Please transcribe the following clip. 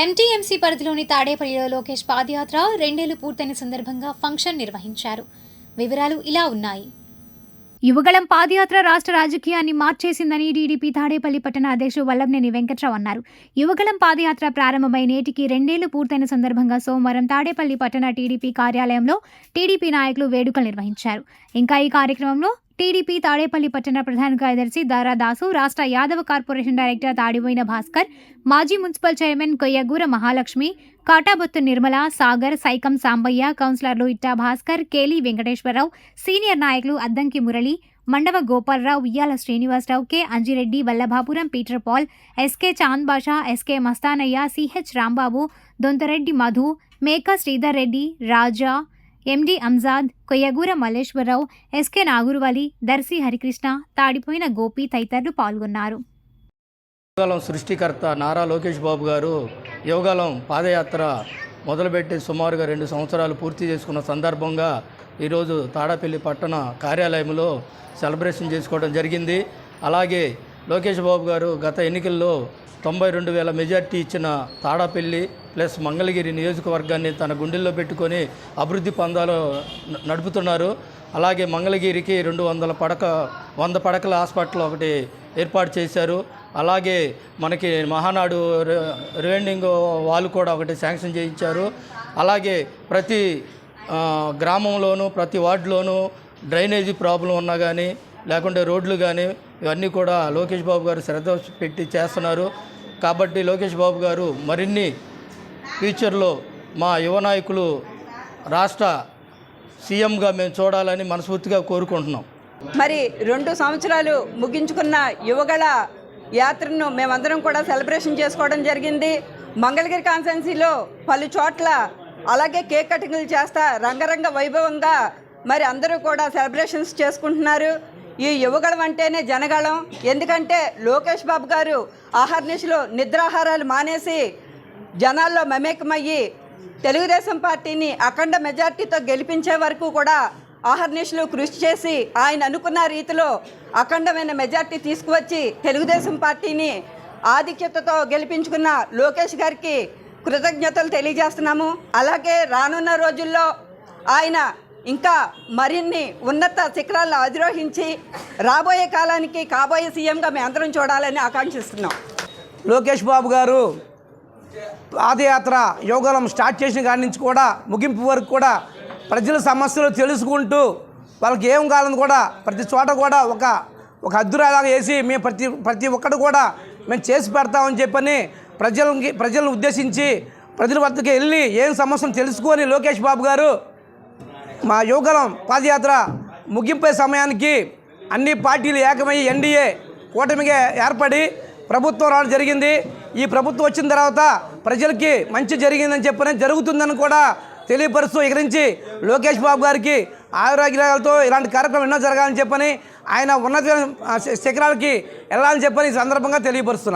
MTMC పరిధిలోని తాడేపల్లిలో లోకేష్ పాదయాత్ర రెండేళ్ళు పూర్తయిన సందర్భంగా ఫంక్షన్ నిర్వహించారు. వివరాలు ఇలా ఉన్నాయి. యువగళం పాదయాత్ర రాష్ట్ర రాజకీయాన్ని మార్చేసిందని టీడీపీ తాడేపల్లి పట్టణ అధ్యక్షుడు వల్లభనేని వెంకట్రావు అన్నారు. యువగళం పాదయాత్ర ప్రారంభమై నేటికి రెండేళ్ళు పూర్తయిన సందర్భంగా సోమవారం తాడేపల్లి పట్టణ టీడీపీ కార్యాలయంలో టీడీపీ నాయకులు వేడుకలు నిర్వహించారు. ఇంకా ఈ కార్యక్రమంలో టీడీపీ తాడేపల్లి పట్టణ ప్రధాన కార్యదర్శి దారాదాసు రాష్ట్ర యాదవ కార్పొరేషన్ డైరెక్టర్ తాడిపోయిన భాస్కర్ మాజీ మున్సిపల్ చైర్మన్ కొయ్యగూర మహాలక్ష్మి కాటాబొత్తు నిర్మల సాగర్ సైకం సాంబయ్య కౌన్సిలర్లు ఇట్టా భాస్కర్ కేలి వెంకటేశ్వరరావు సీనియర్ నాయకులు Addanki Murali Mandava Gopalarao Uyyala Srinivasarao K. Anjireddy Vallabhapuram Peter Paul S K Chand Basha S K Mastanaiah C H Rambabu Dontireddy Madhu Meka Sridhar Reddy Raja M D Amjad Koyyagura Malleswararao S K Nagurvali Darsi Harikrishna Tadipoyina Gopi తదితరులు పాల్గొన్నారు యోగాలం సృష్టికర్త నారా లోకేష్ బాబు గారు యోగాలం పాదయాత్ర మొదలుపెట్టి సుమారుగా రెండు సంవత్సరాలు పూర్తి చేసుకున్న సందర్భంగా ఈరోజు తాడపల్లి పట్టణ కార్యాలయంలో సెలబ్రేషన్ చేసుకోవడం జరిగింది. అలాగే లోకేష్ బాబు గారు గత ఎన్నికల్లో తొంభై రెండు వేల మెజార్టీ ఇచ్చిన తాడపల్లి ప్లస్ మంగళగిరి నియోజకవర్గాన్ని తన గుండెల్లో పెట్టుకొని అభివృద్ధి పందాలు నడుపుతున్నారు. అలాగే మంగళగిరికి రెండు వందల పడక వంద పడకల హాస్పిటల్ ఒకటి ఏర్పాటు చేశారు. అలాగే మనకి మహానాడు రివెండింగ్ వాళ్ళు కూడా ఒకటి శాంక్షన్ చేయించారు. అలాగే ప్రతి గ్రామంలోనూ ప్రతి వార్డులోనూ డ్రైనేజీ ప్రాబ్లం ఉన్నా కానీ లేకుంటే రోడ్లు కానీ ఇవన్నీ కూడా లోకేష్ బాబు గారు శ్రద్ధ పెట్టి చేస్తున్నారు. కాబట్టి లోకేష్ బాబు గారు మరిన్ని ఫ్యూచర్లో మా యువ నాయకులు రాష్ట్ర సీఎంగా మేము చూడాలని మనస్ఫూర్తిగా కోరుకుంటున్నాం. మరి రెండు సంవత్సరాలు ముగించుకున్న యువగళ యాత్రను మేమందరం కూడా సెలబ్రేషన్ చేసుకోవడం జరిగింది. మంగళగిరి కాన్స్టెన్సీలో పలు చోట్ల అలాగే కేక్ కటింగ్లు చేస్తా రంగరంగ వైభవంగా మరి అందరూ కూడా సెలబ్రేషన్స్ చేసుకుంటున్నారు. ఈ యువగళం అంటేనే జనగళం. ఎందుకంటే లోకేష్ బాబు గారు ఆహార్నిశలో నిద్రాహారాలు మానేసి జనాల్లో మమేకమయ్యి తెలుగుదేశం పార్టీని అఖండ మెజార్టీతో గెలిపించే వరకు కూడా ఆహర్నిశలు కృషి చేసి ఆయన అనుకున్న రీతిలో అఖండమైన మెజార్టీ తీసుకువచ్చి తెలుగుదేశం పార్టీని ఆధిక్యతతో గెలిపించుకున్న లోకేష్ గారికి కృతజ్ఞతలు తెలియజేస్తున్నాము. అలాగే రానున్న రోజుల్లో ఆయన ఇంకా మరిన్ని ఉన్నత శిఖరాలను అధిరోహించి రాబోయే కాలానికి కాబోయే సీఎంగా మేము అందరం చూడాలని ఆకాంక్షిస్తున్నాం. లోకేష్ బాబు గారు పాదయాత్ర యోగాలం స్టార్ట్ చేసిన కాడి నుంచి కూడా ముగింపు వరకు కూడా ప్రజల సమస్యలు తెలుసుకుంటూ వాళ్ళకి ఏం కావాలని కూడా ప్రతి చోట కూడా ఒక ఒక అద్దురాలాగా వేసి మేము ప్రతి ప్రతి ఒక్కటి కూడా మేము చేసి పెడతామని చెప్పని ప్రజలకి ప్రజలను ఉద్దేశించి ప్రజల వద్దకు వెళ్ళి ఏం సమస్యలు తెలుసుకొని లోకేష్ బాబు గారు మా యువగలం పాదయాత్ర ముగింపే సమయానికి అన్ని పార్టీలు ఏకమై ఎన్డీఏ కూటమిగా ఏర్పడి ప్రభుత్వం రావడం జరిగింది. ఈ ప్రభుత్వం వచ్చిన తర్వాత ప్రజలకి మంచి జరిగిందని చెప్పని జరుగుతుందని కూడా తెలియపరుస్తూ ఇక లోకేష్ బాబు గారికి ఆయురాగ్యాలతో ఇలాంటి కార్యక్రమం ఎన్నో జరగాలని చెప్పని ఆయన ఉన్నత శిఖరాలకి వెళ్ళాలని చెప్పని ఈ సందర్భంగా తెలియపరుస్తున్నాను